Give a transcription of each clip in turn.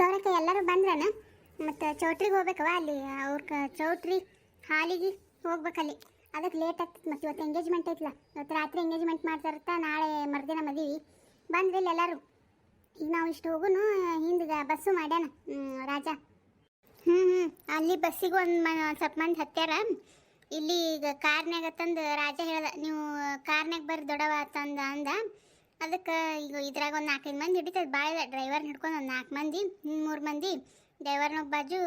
ಗೌರಕ್ಕ, ಎಲ್ಲರೂ ಬಂದ್ರನ? ಮತ್ತು ಚೌಟ್ರಿಗೆ ಹೋಗ್ಬೇಕವ ಅಲ್ಲಿ? ಅವ್ರ ಚೌಟ್ರಿ ಹಾಲಿಗೆ ಹೋಗ್ಬೇಕಲ್ಲಿ. ಅದಕ್ಕೆ ಲೇಟ್ ಆಗ್ತೈತೆ ಮತ್ತು ಇವತ್ತು ಎಂಗೇಜ್ಮೆಂಟ್ ಐತಲ್ಲ ಇವತ್ತು ರಾತ್ರಿ ಎಂಗೇಜ್ಮೆಂಟ್ ಮಾಡ್ತಾರತ್ತ, ನಾಳೆ ಮರುದಿನ ಮದುವೆ. ಬಂದ್ರಿಲ್ಲ ಎಲ್ಲರೂ. ಈಗ ನಾವು ಇಷ್ಟು ಹೋಗುನು, ಹಿಂದಿಗೆ ಬಸ್ಸು ಮಾಡ್ಯಾನ ರಾಜ. ಹ್ಞೂ ಹ್ಞೂ ಅಲ್ಲಿ ಬಸ್ಸಿಗೆ ಒಂದು ಮ ಸ್ವಲ್ಪ ಮಂದಿ ಹತ್ಯಾರ. ಇಲ್ಲಿ ಈಗ ಕಾರ್ನ್ಯಾಗ ತಂದು ರಾಜ ಹೇಳ್ದ, ನೀವು ಕಾರ್ನ್ಯಾಗ ಬರ್ರಿ ದೊಡವ ತಂದ ಅಂದ. ಅದಕ್ಕೆ ಈಗ ಇದ್ರಾಗ ಒಂದು ನಾಲ್ಕೈದು ಮಂದಿ ಹಿಡಿತದೆ. ಭಾಳ ಡ್ರೈವರ್ ಹಿಡ್ಕೊಂಡು ಒಂದು ನಾಲ್ಕು ಮಂದಿ ಮೂರು ಮಂದಿ. ಡ್ರೈವರ್ನ ಒಬ್ಬ ಬಾಜು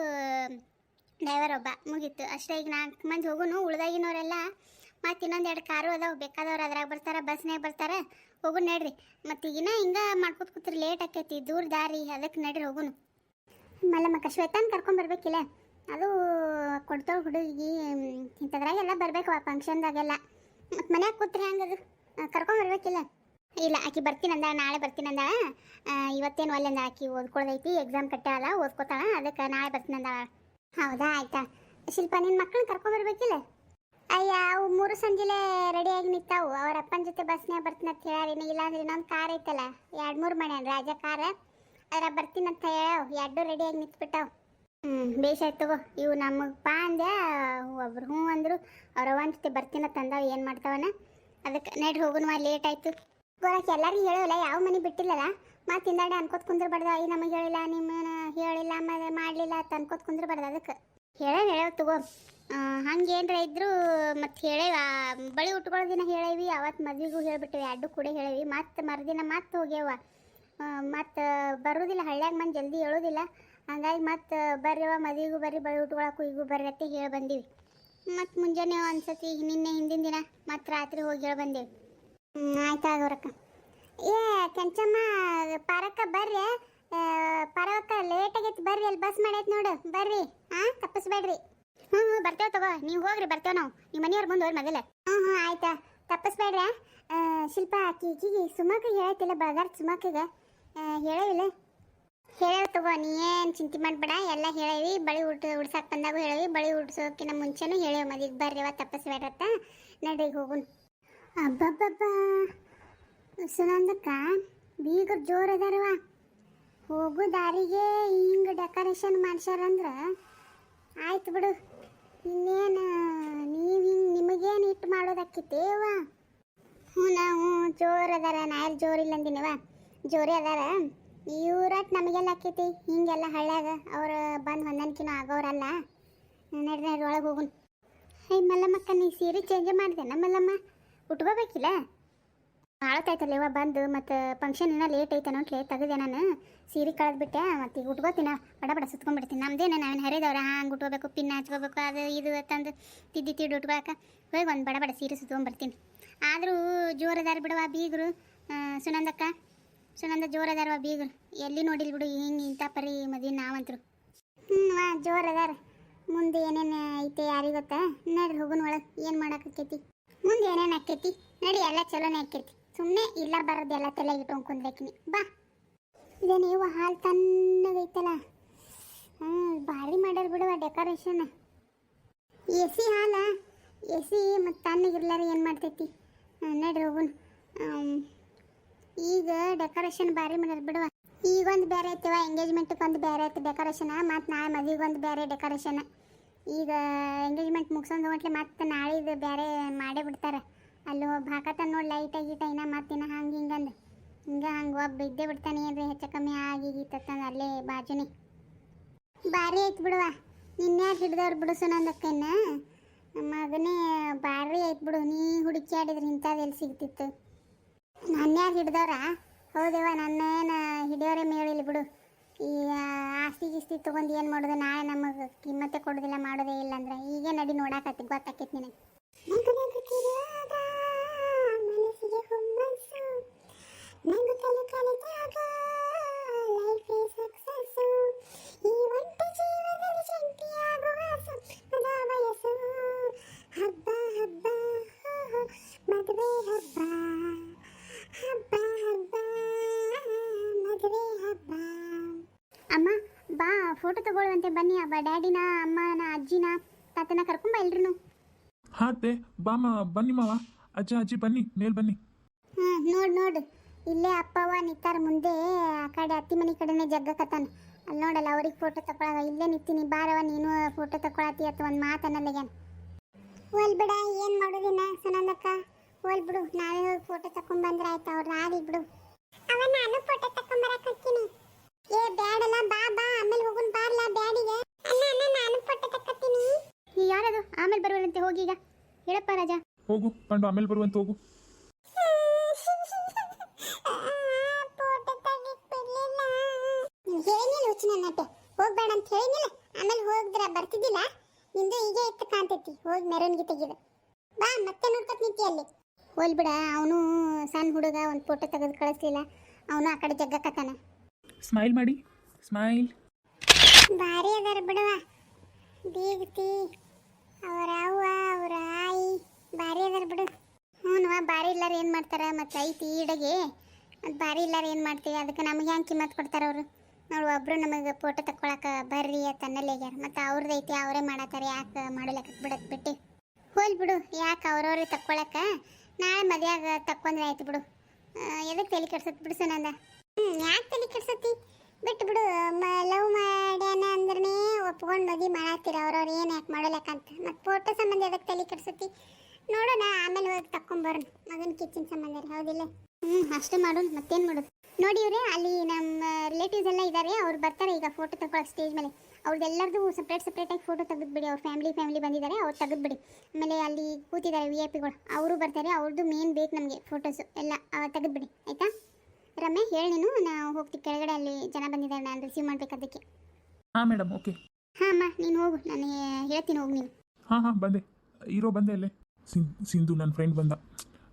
ಡ್ರೈವರ್ ಒಬ್ಬ ಮುಗೀತು. ಅಷ್ಟೇ ಈಗ ನಾಲ್ಕು ಮಂದಿ ಹೋಗುನು. ಉಳ್ದಾಗಿನವರೆಲ್ಲ ಮತ್ತು ಇನ್ನೊಂದು ಎರಡು ಕಾರು ಅದಾವೆ. ಬೇಕಾದವ್ರು ಅದ್ರಾಗ ಬರ್ತಾರೆ ಬಸ್ನಾಗ ಬರ್ತಾರೆ. ಹೋಗು ನಡ್ರಿ. ಮತ್ತು ಈಗಿನ ಹಿಂಗೆ ಮಾಡ್ಕೊತ ಕೂತ್ರಿ ಲೇಟ್ ಆಕೈತಿ. ದೂರ ದಾರಿ. ಅದಕ್ಕೆ ನಡ್ರಿ ಹೋಗುನು. ಮಲ್ಲಮ್ಮಕ್ಕ ಶ್ವೇತಾನ್ ಕರ್ಕೊಂಬರ್ಬೇಕಿಲ್ಲ ಅದು ಕೊಡ್ತಾವ ಹುಡುಗಿ ಇಂಥದ್ರಾಗೆಲ್ಲ ಬರಬೇಕು ಆ ಫಂಕ್ಷನ್ದಾಗೆಲ್ಲ ಮತ್ತು ಮನ್ಯಾಗ ಕೂತ್ರಿ ಹಂಗದು? ಕರ್ಕೊಂಬರ್ಬೇಕಿಲ್ಲ ಇಲ್ಲ, ಆಕಿ ಬರ್ತೀನಂದ ನಾಳೆ ಬರ್ತೀನಂದ ಇವತ್ತೇನು ಒಲ್ಲೆ ಅಂದ ಆಕಿ, ಓದ್ಕೊಳ್ದೈತಿ ಎಕ್ಸಾಮ್ ಕಟ್ಟಾಳ ಓದ್ಕೋತಾಳ, ಅದಕ್ಕೆ ನಾಳೆ ಬರ್ತೀನಂದ ಹೌದಾ, ಆಯ್ತಾ. ಶಿಲ್ಪ ನಿನ್ನ ಮಕ್ಕಳನ್ನ ಕರ್ಕೊಂಬರ್ಬೇಕಿಲ್ಲ ಅಯ್ಯ, ಅವು ಮೂರು ಸಂಜೆಲೆ ರೆಡಿಯಾಗಿ ನಿಂತಾವು. ಅವ್ರ ಅಪ್ಪನ ಜೊತೆ ಬಸ್ನ್ಯಾಗ ಬರ್ತೀನಿ ಅಂತ ಹೇಳಿ ಇಲ್ಲಾಂದ್ರೆ ಇನ್ನೊಂದು ಕಾರ್ ಐತಲ್ಲ, ಎರಡು ಮೂರು ಮನೆ ರಾಜ ಕಾರ. ಅದ್ರ ಬರ್ತೀನಿ ಅಂತ ಹೇಳವು. ಎರಡು ರೆಡಿಯಾಗಿ ನಿಂತ್ಬಿಟ್ಟಾವ್. ಹ್ಞೂ ಬೇಷ್ ಆಯ್ತು ತಗೋ, ಇವು ನಮಗೆ ಅಂದೆ ಒಬ್ರು ಹ್ಞೂ ಅಂದ್ರು. ಅವ್ರ ಅವನ ಜೊತೆ ಬರ್ತೀನ ತಂದವ್ ಏನು ಮಾಡ್ತಾವನ? ಅದಕ್ಕೆ ನೈಟ್ ಹೋಗುನು ಲೇಟ್ ಆಯ್ತು. ಗೊರಕ್ಕೆ ಎಲ್ಲರಿಗೂ ಹೇಳೋಲ್ಲ, ಯಾವ ಮನೆ ಬಿಟ್ಟಿಲ್ಲಲ್ಲ? ಮತ್ತೆ ತಿಂದಾಡಿ ಅನ್ಕೋತ ಕುಂದ್ರಬಾರ್ದು ಈ ನಮಗೆ ಹೇಳಿಲ್ಲ, ನಿಮ್ಮನ್ನ ಹೇಳಿಲ್ಲ ಆಮೇಲೆ ಮಾಡಲಿಲ್ಲ ಅಂತ ಅನ್ಕೋತ ಕುಂದ್ರಬಾರ್ದು ಅದಕ್ಕೆ. ಹೇಳೇವ್ ಹೇಳ, ತಗೋ. ಹಂಗೆ ಏನರ ಇದ್ರು ಮತ್ತೆ ಹೇಳೇವ. ಬಳಿ ಉಟ್ಕೊಳ್ಳೋ ದಿನ ಹೇಳೇವಿ ಅವತ್ತು ಮದುವೆಗೂ ಹೇಳಿಬಿಟ್ಟಿವಿ ಎರಡು ಕೂಡ ಹೇಳೇವಿ. ಮತ್ತೆ ಮರುದಿನ ಮತ್ತೆ ಹೋಗ್ಯವ. ಮತ್ತು ಬರೋದಿಲ್ಲ, ಹಳ್ಳ್ಯಾಗ ಮಂದಿ ಜಲ್ದಿ ಹೇಳೋದಿಲ್ಲ. ಹಂಗಾಗಿ ಮತ್ತೆ ಬರ್ರಿವ ಮದುವೆಗೂ ಬರ್ರಿ, ಬಳಿ ಉಟ್ಕೊಳಕ್ಕೂ ಈಗೂ ಬರ್ರಿ ಅಂತ ಹೇಳಿ ಬಂದೀವಿ. ಮತ್ತು ಮುಂಜಾನೆ ಒಂದ್ಸತಿ, ನಿನ್ನೆ ಹಿಂದಿನ ದಿನ ಮತ್ತೆ ರಾತ್ರಿ ಹೋಗಿ ಹೇಳಿ ಬಂದೇವಿ. ಆಯ್ತು ಆಗೋರಕ್ಕ ಏ, ಕೆಂಚಮ್ಮ, ಪಾರಕ್ಕ ಬರ್ರಿ. ಪರವಕ್ಕ ಲೇಟ್ ಆಗೈತಿ ಬರ್ರಿ, ಅಲ್ಲಿ ಬಸ್ ಮಾಡೈತಿ ನೋಡು. ಬರ್ರಿ. ಹಾಂ ತಪ್ಪಿಸ್ಬೇಡ್ರಿ. ಹ್ಞೂ ಹ್ಞೂ ಬರ್ತೇವೆ ತಗೋ. ನೀವು ಹೋಗ್ರಿ, ಬರ್ತೇವೆ ನಾವು. ನಿಮ್ಮ ಮನೆಯವ್ರು ಬಂದು ಹೋಗಿ ಮೊದಲೇ. ಹ್ಞೂ ಹ್ಞೂ ಆಯ್ತಾ. ತಪ್ಪಿಸ್ಬೇಡ್ರಿ ಶಿಲ್ಪ ಈಕಿಗೆ ಸುಮಕಿಗೆ ಹೇಳತ್ತಿಲ್ಲ ಬಗಾರ್ ಸುಮಕಿಗೆ. ಹೇಳವಿಲ್ಲ. ಹೇಳೇವ್ ತಗೋ, ನೀ ಏನು ಚಿಂತೆ ಮಾಡಬೇಡ. ಎಲ್ಲ ಹೇಳೇವಿ. ಬಳಿ ಉಡ್ ಉಡ್ಸಕ್ಕೆ ಬಂದಾಗೂ ಹೇಳೇವಿ. ಬಳಿ ಉಡ್ಸೋಕ್ಕಿಂತ ಮುಂಚೆನೂ ಹೇಳೇವಿ ಮದಿಗೆ ಬರ್ರಿ ಅವ ತಪ್ಪಿಸ್ಬೇಡ್ರತ್ತ ನಡ್ರಿ, ಹೋಗುನ್. ಅಬ್ಬಬ್ಬಬ್ಬ. ಸುನಂದಕ್ಕ ಬೀಗರು ಜೋರು ಅದಾರವ ಹೋಗು ದಾರಿಗೆ, ಹಿಂಗೆ ಡೆಕೋರೇಷನ್ ಮಾಡ್ಸ್ಯಾರಂದ್ರೆ ಆಯ್ತು ಬಿಡು. ಇನ್ನೇನು, ನೀವು ಹಿಂಗೆ ನಿಮಗೇನು ಇಟ್ಟು ಮಾಡೋದಕ್ಕಿತ್ತೇವ ಹ್ಞೂ ನಾವು ಜೋರು ಅದಾರ ನಾಯಲ್ ಜೋರಿಲ್ಲ ಅಂದಿನವ ಜೋರಿ ಅದಾರ. ಇವ್ರಟ್ ನಮಗೆಲ್ಲ ಆಕೈತಿ, ಹಿಂಗೆಲ್ಲ ಹಳ್ಳ್ಯಾಗ ಅವ್ರು ಬಂದು ಹೊಂದಾಣಿಕೆನೂ ಆಗೋರಲ್ಲ. ನಡ್ರಿ ಒಳಗೆ ಹೋಗುನ್. ಹೈ ಮಲ್ಲಮ್ಮಕ್ಕ, ನೀ ಸೀರೆ ಚೇಂಜ್ ಮಾಡಿದೆ ಮಲ್ಲಮ್ಮ? ಉಟ್ಕೋಬೇಕಿಲ್ಲ? ಭಾಳ ಇವ ಬಂದು, ಮತ್ತು ಫಂಕ್ಷನ್ ಇನ್ನೂ ಲೇಟ್ ಐತೇನೋ ಅಂತ ಲೇಟ್ ತೆಗೆದೆ ನಾನು. ಸೀರೆ ಕಳೆದ್ಬಿಟ್ಟೆ ಮತ್ತೆ ಈಗ ಉಟ್ಕೋತೀನ, ಬಡ ಬಡ ಸುತ್ಕೊಂಡ್ಬಿಡ್ತೀನಿ. ನಮ್ದೇನು ನಾವೇನು ಹರಿದವ್ರ? ಹಂಗೆ ಉಟ್ಕೋಬೇಕು, ಪಿನ್ ಹಚ್ಕೋಬೇಕು, ಅದು ಇದು ತಂದು ತಿದ್ದಿ ತಿದ್ದು ಉಟ್ಕೊಳಕ ಹೋಗಿ ಒಂದು ಬಡ ಬಡ ಸೀರೆ ಸುತ್ಕೊಂಡ್ಬರ್ತೀನಿ. ಆದರೂ ಜೋರದಾರ ಬಿಡವ ಬೀಗರು ಸುನಂದಕ್ಕ. ಸುನಂದ ಜೋರದಾರವ ಬೀಗರು. ಎಲ್ಲಿ ನೋಡಿಲ್ ಬಿಡು, ಹಿಂಗೆ ಇಂಥ ಪರಿ ಮದುವೆ ನಾವಂತರು. ಹ್ಞೂ ಜೋರದಾರ. ಮುಂದೆ ಏನೇನು ಐತೆ ಯಾರಿಗೆ ಗೊತ್ತಾ? ನಡ್ರಿ ಹೋಗುನ್ ಒಳಗೆ, ಏನು ಮಾಡಾಕತ್ತೈತಿ ಮುಂದೆ ಏನೇನು ಆಕೈತಿ ನಡಿ, ಎಲ್ಲ ಚಲೋನೇ ಆಕೈತಿ ಸುಮ್ಮನೆ ಇಲ್ಲ ಬರೋದೆಲ್ಲ ಇಟ್ಕೊಂಡು ಕುಂದ್ರಕಿನಿ. ಬಾ. ಇದೇನು ಇವ ಹಾಲು ತಣ್ಣಗೈತಲ್ಲ? ಹ್ಞೂ ಭಾರಿ ಮಾಡ್ಯಾರ ಬಿಡುವ ಡೆಕೋರೇಷನ್ ಎ ಸಿ ಹಾಲ? ಎ ಸಿ ಮತ್ತು ತಣ್ಣಗಿರ್ಲಾರ ಏನು ಮಾಡ್ತೈತಿ? ನಡಿ ಹೋಗುನ್. ಈಗ ಡೆಕೋರೇಷನ್ ಭಾರಿ ಮಾಡ್ಯಾರ ಬಿಡುವ. ಈಗೊಂದು ಬೇರೆ ಐತಿವ ಎಂಗೇಜ್ಮೆಂಟಿಗೆ ಒಂದು ಬೇರೆ ಐತಿ ಡೆಕೋರೇಷನ್ ಮತ್ತು ನಾಳೆ ಮದುವೆಗೆ ಒಂದು ಬೇರೆ ಡೆಕೋರೇಷನ್ ಈಗ ಎಂಗೇಜ್ಮೆಂಟ್ ಮುಗಿಸೋದು ಹೋಗ್ಲಿ ಮತ್ತೆ ನಾಳಿದು ಬೇರೆ ಮಾಡೇ ಬಿಡ್ತಾರೆ. ಅಲ್ಲಿ ಒಬ್ಬ ಹಾಕತ್ತ ನೋಡಿ ಲೈಟ್ ಗೀಟ ಇನ್ನ ಮತ್ತಿನ ಹಂಗೆ ಹಿಂಗಂದು ಹಿಂಗೆ ಹಂಗೆ ಒಬ್ಬ ಇದ್ದೇ ಬಿಡ್ತಾನೆ ಏನ್ರಿ ಹೆಚ್ಚು ಕಮ್ಮಿ ಆಗಿ ಅಲ್ಲೇ ಬಾಜುನಿ. ಭಾರಿ ಐತ್ ಬಿಡುವ. ನಿನ್ನೆ ಹಿಡ್ದವ್ರು ಬಿಡು ಸುನಂದಕ್ಕನ್ನ ಮಗನೇ ಭಾರಿ ಐತ್ ಬಿಡು. ನೀ ಹುಡುಕ್ಯಾಡಿದ್ರೆ ಇಂಥದ್ದು ಎಲ್ಲಿ ಸಿಗ್ತಿತ್ತು? ನನ್ಯಾರು ಹಿಡ್ದವ್ರ? ಹೌದೇವ ನನ್ನೇನು ಹಿಡಿಯೋರೇ ಮೇಳಿಲ್ಲ ಬಿಡು. ಈ ಆಸ್ತಿ ಗಿಸ್ತಿ ತೊಗೊಂಡು ಏನು ಮಾಡೋದು? ನಾಳೆ ನಮಗೆ ಕಿಮ್ಮತ್ತೆ ಕೊಡೋದಿಲ್ಲ, ಮಾಡೋದೇ ಇಲ್ಲ ಅಂದ್ರೆ ಈಗೇ ನಡಿ ನೋಡಾಕತ್ತಿ, ಗೊತ್ತಾಕೈತಿ ನಿನಗೆ. ಹಬ್ಬ ಹಬ್ಬ ಮದುವೆ, ಹಬ್ಬ. ಹಬ್ಬ ಫೋಟೋ ತಗೊಳ್ಳುವಂತೆ ಬನ್ನಿ ಅಬ್ಬ ಡ್ಯಾಡಿನ ಅಮ್ಮನ ಅಜ್ಜಿನ ತಾತನ ಕರ್ಕೊಂಬ ಎಲ್ರು ಹಾತೆ ಬಾಮ ಬನ್ನಿ ಮಾವ. ಅಜ್ಜ ಅಜ್ಜಿ ಬನ್ನಿ ಮೇಲ್ ಬನ್ನಿ. ಹ್ಞೂ ನೋಡು ನೋಡು. ಇಲ್ಲೇ ಅಪ್ಪವ್ವ ನಿಂತಾರ ಮುಂದೆ ಆ ಕಡೆ ಅತ್ತಿ ಮನೆ ಕಡೆನೇ ಜಗ್ಗಕತ್ತಾನ. ಅಲ್ಲಿ ನೋಡಲ್ಲ ಅವ್ರಿಗೆ ಫೋಟೋ ತಕೊಳಗ. ಇಲ್ಲೇ ನಿಂತೀನಿ ಬಾರವ ನೀನು ಫೋಟೋ ತಕೊಳತಿ ಅಥವಾ ಒಂದು ಮಾತನ್ನಲ್ಲಾಗ್ಯಾನ ಹೋಲ್ ಬಿಡ ಏನು ಮಾಡೋದಿನ ಸುನಂದಕ್ಕ? ಹೋಲ್ ಬಿಡು ನಾವೇ ಹೋಗಿ ಫೋಟೋ ತಕೊಂಡ್ ಬಂದ್ರೆ ಆಯ್ತು ಅವ್ರು ಆಡಿ ಬಿಡು. ಅವ ನಾನು ಫೋಟೋ ತಕೊಂಡ್ ಬರಕ್ ಹೋಗ್ತೀನಿ. ಏ ಬ್ಯಾಡಲ್ಲ ಬಾ ಬಾ ಆಮೇಲೆ ಹೋಗುನ್ ಬಾರ್ಲ ಬ್ಯಾಡಿಗೆ. ಅಲ್ಲ ಅಣ್ಣ ನಾನು ಫೋಟೋ ತಕ್ಕತ್ತೀನಿ ಯಾರದು? ಆಮೇಲೆ ಬರುವಂತೆ ಹೋಗಿ ಈಗ ಹೇಳಪ್ಪ ರಾಜ. ಹೋಗು ಕಂಡು ಆಮೇಲೆ ಬರುವಂತ ಹೋಗು. ಹೇಳಿಲ್ಲ ಹುಚ್ಚಿನ ನಟೆ. ಹೋಗ್ಬೇಡ ಅಂತ ಹೇಳಿನಿಲ್ಲ ಆಮೇಲೆ ಹೋಗಿದ್ರ ಬರ್ತಿದ್ದಿಲ್ಲ. ನಿಂದು ಈಗ ಎತ್ತು ಕಾಣ್ತೈತಿ. ಹೋಗಿ ಮೆರವಣಿಗೆ ತೆಗಿದ. ಬಾ ಮತ್ತೆ ನೋಡ್ಕೊತ ನಿಂತಿ ಅಲ್ಲಿ. ಹೋಲ್ ಬಿಡ ಅವನು ಸಣ್ಣ ಹುಡುಗ ಒಂದು ಫೋಟೋ ತೆಗೆದು ಕಳಿಸ್ಲಿಲ್ಲ. ಅವನು ಆ ಕಡೆ ಜಗ್ಗಕತ್ತಾನ ಸ್ಮೈಲ್ ಮಾಡಿ, ಸ್ಮೈಲ್. ಬಾರಿ ಅದಾರ ಬಿಡುವ ಬೀಗತಿ, ಅವರ ಅವ್ವ, ಅವರ ಆಯಿ ಭಾರಿ ಬಿಡು. ಹ್ಞೂ ಬಾರಿ ಇಲ್ಲಾರ ಏನು ಮಾಡ್ತಾರ? ಮತ್ತು ಐತಿ ಈಡಗೆ. ಅದು ಬಾರಿ ಇಲ್ಲಾರ ಏನು ಮಾಡ್ತೀವಿ ಅದಕ್ಕೆ ನಮಗೆ ಹೆಂಗೆ ಕಿಮ್ಮತ್ ಕೊಡ್ತಾರೆ ಅವರು? ನೋಡು ಒಬ್ಬರು ನಮಗೆ ಫೋಟೋ ತಕ್ಕೊಳಕ್ಕೆ ಬರ್ರಿ ಅಂತ ಹೇಗ್ಯಾರ ಮತ್ತು ಅವ್ರದ್ದು ಐತಿ, ಅವರೇ ಮಾಡತ್ತಾರೆ. ಯಾಕೆ ಮಾಡಲಕ್ಕ ಬಿಡಕ್ಕೆ ಬಿಟ್ಟು? ಹೋಲ್ ಬಿಡು, ಯಾಕೆ ಅವ್ರವ್ರಿ ತಕ್ಕೊಳಕ್ಕೆ ನಾಳೆ ಮದ್ಯಾಗ ತಕ್ಕೊಂಡ್ರೆ ಆಯ್ತು ಬಿಡು. ಎದಕ್ಕೆ ತಲೆ ಕೆಡ್ಸತ್ ಬಿಡು ಸುನಂದ? ಹ್ಞೂ ಯಾಕೆ ತಲೆ ಕೆಡ್ಸತಿ? ಬಿಟ್ಟು ಬಿಡು ಲವ್ ಮಾಡ್ಯಾನ ಅಂದ್ರೆ ಒಪ್ಕೊಂಡು ಮದುವೆ ಮಾಡತ್ತೀರ ಅವ್ರವ್ರು, ಏನು ಯಾಕೆ ಮಾಡಲಕ್ಕಂತ ಮತ್ತು ಫೋಟೋ ಸಂಬಂಧ ಎದಕ್ಕೆ ತಲೆ ಕೆಡ್ಸತಿ? ನೋಡೋಣ, ಆಮೇಲೆ ಹೋಗಿ ತಕ್ಕೊಂಬರೋಣ ಮಗನ ಕಿಚನ್ ಸಂಬಂಧ ಹೌದಿಲ್ಲ? ಹ್ಞೂ ಅಷ್ಟೇ ಮಾಡೋಣ, ಮತ್ತೇನು ಮಾಡೋದು? ನೋಡಿ ಇವ್ರೆ, ಅಲ್ಲಿ ನಮ್ಮ ರಿಲೇಟಿವ್ಸ್ ಎಲ್ಲ ಇದ್ದಾರೆ ಅವ್ರು ಬರ್ತಾರೆ ಈಗ ಫೋಟೋ ತಗೊಳಕ್ಕೆ ಸ್ಟೇಜ್ ಮೇಲೆ. ಅವ್ರದ್ದೆಲ್ಲರದು ಸಪ್ರೇಟ್ ಸಪ್ರೇಟಾಗಿ ಫೋಟೋ ತೆಗೆದ್ಬಿಡಿ ಅವ್ರ ಫ್ಯಾಮಿಲಿ ಫ್ಯಾಮಿಲಿ ಬಂದಿದ್ದಾರೆ ಅವ್ರು ತೆಗೆದ್ಬಿಡಿ ಆಮೇಲೆ ಅಲ್ಲಿ ಕೂತಿದ್ದಾರೆ ವಿ ಐ ಪಿಗಳು ಅವರು ಬರ್ತಾರೆ ಅವ್ರದ್ದು ಮೇನ್ ಬೇಕು ನಮಗೆ ಫೋಟೋಸು ಎಲ್ಲ ತೆಗೆದ್ಬಿಡಿ ಆಯಿತಾ? ರಮ್ಯ ಹೇಳಿ ನೀನು. ನಾವು ಹೋಗ್ತೀವಿ ಕೆಳಗಡೆ ಅಲ್ಲಿ ಜನ ಬಂದಿದ್ದಾರೆ. ನಾನು ರಿಸೀವ್ ಮಾಡ್ಬೇಕು ಅದಕ್ಕೆ. ಹಾಂ ಮೇಡಮ್ ಓಕೆ ಹಾಂ ಅಮ್ಮ ನೀನು ಹೋಗು. ನಾನು ಹೇಳ್ತೀನಿ ಹೋಗು ನೀನು. ಹಾಂ ಹಾಂ ಬಂದೆ. ಇರೋ ಬಂದೆ ಅಲ್ಲೇ ಸಿನ್ ಸಿಂಧು ನನ್ನ ಫ್ರೆಂಡ್ ಬಂದ.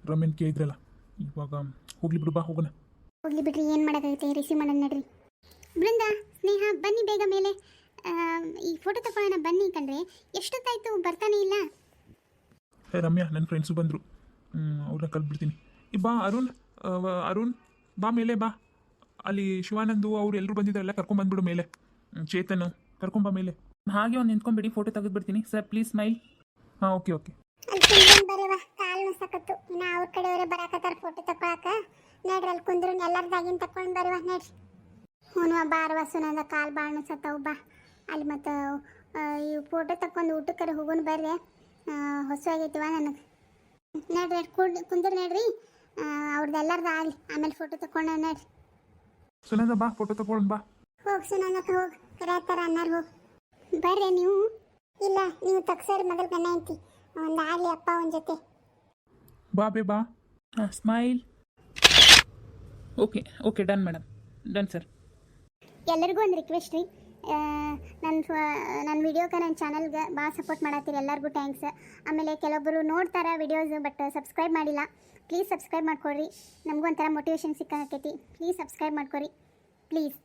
ರಮ್ಯನ್ ಕೇಳಿದ್ರಲ್ಲ. ಇವಾಗ ಹೋಗ್ಲಿ ಬಿಡು ಬಾ ಹೋಗೋಣ. ಹೋಗ್ಲಿ ಬಿಡ್ರಿ ಏನು ಮಾಡೋಕ್ಕಾಗುತ್ತೆ? ರಿಸೀವ್ ಮಾಡೋಣ ನಡ್ರಿ. ಬೃಂದ ಸ್ನೇಹ ಬನ್ನಿ ಬೇಗ ಮೇಲೆ. ಆ, ಈ ಫೋಟೋ ತಗೊಳ್ಳೋಣ ಬನ್ನಿ ಕಣ್ರಿ. ಎಷ್ಟೊತ್ತಾಯ್ತು? ಬರ್ತಾನೆ ಇಲ್ಲ? ಹೇ ರಮ್ಯಾ ನನ್ನ ಫ್ರೆಂಡ್ಸು ಬಂದರು. ಅವ್ರನ್ನ ಕಲ್ಬಿಡ್ತೀನಿ ಈ ಬಾ ಅರುಣ್. ಅರುಣ್. ಬಾ ಮೇಲೆ ಬಾ. ಅಲ್ಲಿ ಶಿವಾನಂದು ಅವ್ರು ಎಲ್ಲರೂ ಬಂದಿದ್ದಾರಲ್ಲ ಕರ್ಕೊಂಬಂದ್ಬಿಡು ಮೇಲೆ. ಹ್ಮ್, ಚೇತನ್ ಕರ್ಕೊಂಬಾ ಮೇಲೆ. ಹಾಗೆ ಒಂದು ನಿಂತ್ಕೊಂಡ್ಬಿಡಿ ಫೋಟೋ ತೆಗೆದ್ಬಿಡ್ತೀನಿ. ಸರ್ ಪ್ಲೀಸ್ ಸ್ಮೈಲ್ ಹಾಂ ಓಕೆ ಓಕೆ ಅಲ್ಲಿ ಕುಂದ್ರನ್ ಬರೀವ ಕಾಲು ನುಸಕತ್ತು ಇನ್ನ ಅವ್ರ ಕಡೆಯವರೇ ಬರಾಕತ್ತಾರ ಫೋಟೋ ತಕೊಳಕ. ನಡ್ರಿ ಅಲ್ಲಿ ಕುಂದ್ರು ಎಲ್ಲರದಾಗಿನ ತಕೊಂಡು ಬರುವ ನಡ್ರಿ. ಹ್ಞೂ ಬಾರವ ಸುನಂದ ಕಾಲು ಭಾಳ ನುಸತ್ತವು ಬಾ. ಅಲ್ಲಿ ಮತ್ತು ಈ ಫೋಟೋ ತಕೊಂಡು ಊಟಕ್ಕರೆ ಹೋಗೋಣ ಬರ್ರಿ. ಹೊಸ ಆಗೈತಿವ ನನಗೆ. ನಡ್ರಿ ಕುಂಡ್ ಕುಂದ್ರ ನಡ್ರಿ. ಅವ್ರದ್ದು ಎಲ್ಲರದ್ದು ಆಗಲಿ. ಆಮೇಲೆ ಫೋಟೋ ತಕೊಂಡು ನಡ್ರಿ. ಸುನಂದ ಬಾ ಫೋಟೋ ತಕೊಂಡು ಬಾ. ಹೋಗಿ ಸುನಂದಕ್ಕೆ ಹೋಗಿ. ಕರೆಯತ್ತಾರ ಅನ್ನಾರು ಹೋಗಿ. ಬರ್ರಿ ನೀವು. ಇಲ್ಲ ನೀವು ತಗ್ಸೋರಿ ಮೊದಲು ಗಣ್ಣ ಅಂತಿ ಒಂದು ಆಗಲಿ ಅಪ್ಪ ಅವನ ಜೊತೆ. ಬಾ ಬೇ ಬಾ. ಹಾಂ smile okay okay done madam done sir ಎಲ್ಲರಿಗೂ ಒಂದು ರಿಕ್ವೆಸ್ಟ್ ರೀ. ನನ್ನ ನನ್ನ ವಿಡಿಯೋಕ್ಕೆ ನನ್ನ ಚಾನಲ್ಗೆ ಭಾಳ ಸಪೋರ್ಟ್ ಮಾಡತ್ತೀರಿ ಎಲ್ಲರಿಗೂ ಥ್ಯಾಂಕ್ಸ್ ಆಮೇಲೆ ಕೆಲವೊಬ್ಬರು ನೋಡ್ತಾರೆ ವಿಡಿಯೋಸ್ ಬಟ್ ಸಬ್ಸ್ಕ್ರೈಬ್ ಮಾಡಿಲ್ಲ. ಪ್ಲೀಸ್ ಸಬ್ಸ್ಕ್ರೈಬ್ ಮಾಡ್ಕೊಳ್ರಿ ನಮಗೂ ಒಂಥರ ಮೋಟಿವೇಶನ್ ಸಿಕ್ಕಾಕೈತಿ ಪ್ಲೀಸ್ ಸಬ್ಸ್ಕ್ರೈಬ್ ಮಾಡ್ಕೊರಿ ಪ್ಲೀಸ್